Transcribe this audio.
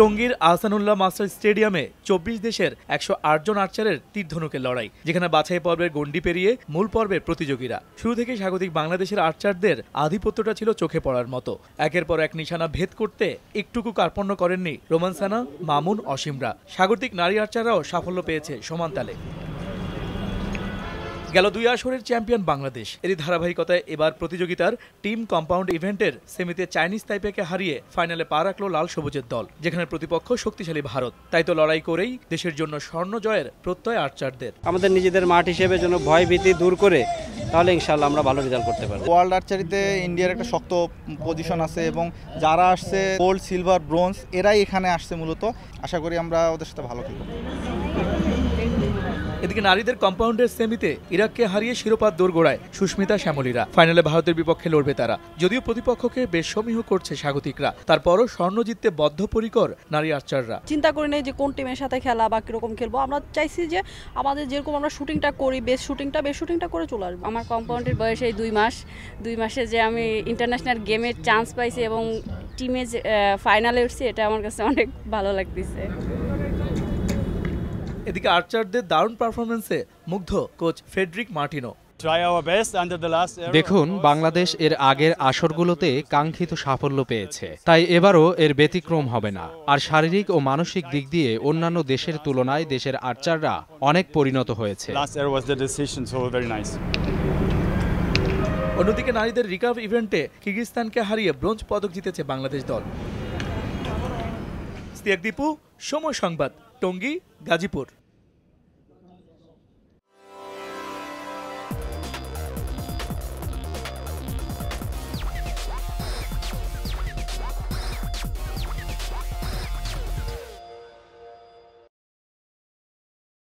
টঙ্গীর আহসানুল্লাহ মাস্টার স্টেডিয়ামে চব্বিশ দেশের একশো আট জন আর্চারের তীরধনুকের লড়াই, যেখানে বাছাই পর্বের গণ্ডি পেরিয়ে মূল পর্বের প্রতিযোগীরা। শুরু থেকে স্বাগতিক বাংলাদেশের আর্চারদের আধিপত্যটা ছিল চোখে পড়ার মতো। একের পর এক নিশানা ভেদ করতে একটুকু কার্পণ্য করেননি রোমানসানা মামুন অসীমরা। স্বাগতিক নারী আর্চাররাও সাফল্য পেয়েছে সমান তালে। গেল দুই আসরের চ্যাম্পিয়ন বাংলাদেশ। এরই ধারাবাহিকতায় এবার প্রতিযোগিতার টিম কম্পাউন্ড ইভেন্টের সেমিতে চাইনিজ তাইপেকে হারিয়ে ফাইনালে পা রাখল লাল সবুজের দল যেখানে প্রতিপক্ষ শক্তিশালী ভারত। তাই তো লড়াই করেই দেশের জন্য স্বর্ণ জয়ের প্রত্যয় আর্চারদের। আমাদের নিজেদের মাঠ হিসেবে যেন ভয় ভীতি দূর করে তাহলে ইনশাল্লাহ আমরা ভালো রেজাল্ট করতে পারব। ওয়ার্ল্ড আর্চারিতে ইন্ডিয়ার একটা শক্ত পজিশন আছে এবং যারা আসছে গোল্ড সিলভার ব্রোঞ্জ এরাই এখানে আসছে মূলত। আশা করি আমরা ওদের সাথে ভালো খেলব। এদিকে নারীদের কম্পাউন্ডের সেমিতে ইরাককে হারিয়ে শিরোপার দোরগোড়ায় সুস্মিতা শ্যামলীরা। ফাইনালে ভারতের বিপক্ষে লড়বে তারা। যদিও প্রতিপক্ষকে বেশ সমীহ করছে স্বাগতিকরা তারপরও স্বর্ণ জিততে বদ্ধপরিকর নারী আর্চাররা। চিন্তা করি নাই যে কোন টিমের সাথে খেলা বা কীরকম খেলব। আমরা চাইছি যে আমাদের যেরকম আমরা শুটিংটা করি বেস্ট শুটিংটা বেস্ট শুটিংটা করে চলে আসব। আমার কম্পাউন্ডের বয়স এই দুই মাস। দুই মাসে যে আমি ইন্টারন্যাশনাল গেমের চান্স পাইছি এবং টিমে যে ফাইনালে উঠছি এটা আমার কাছে অনেক ভালো লাগতেছে। এদিকে আর্চারদের দারুণ পারফরমেন্সে মুগ্ধ কোচ ফেডরিক মার্টিনো। দেখুন বাংলাদেশ এর আগের আসরগুলোতে কাঙ্ক্ষিত সাফল্য পেয়েছে। তাই এবারও এর ব্যতিক্রম হবে না। আর শারীরিক ও মানসিক দিক দিয়ে অন্যান্য দেশের তুলনায় দেশের আর্চাররা অনেক পরিণত হয়েছে। অন্যদিকে নারীদের রিকার্ভ ইভেন্টে কিরগিস্তানকে হারিয়ে ব্রোঞ্জ পদক জিতেছে বাংলাদেশ দল। দীপু সময় সংবাদ। টঙ্গী গাজীপুর।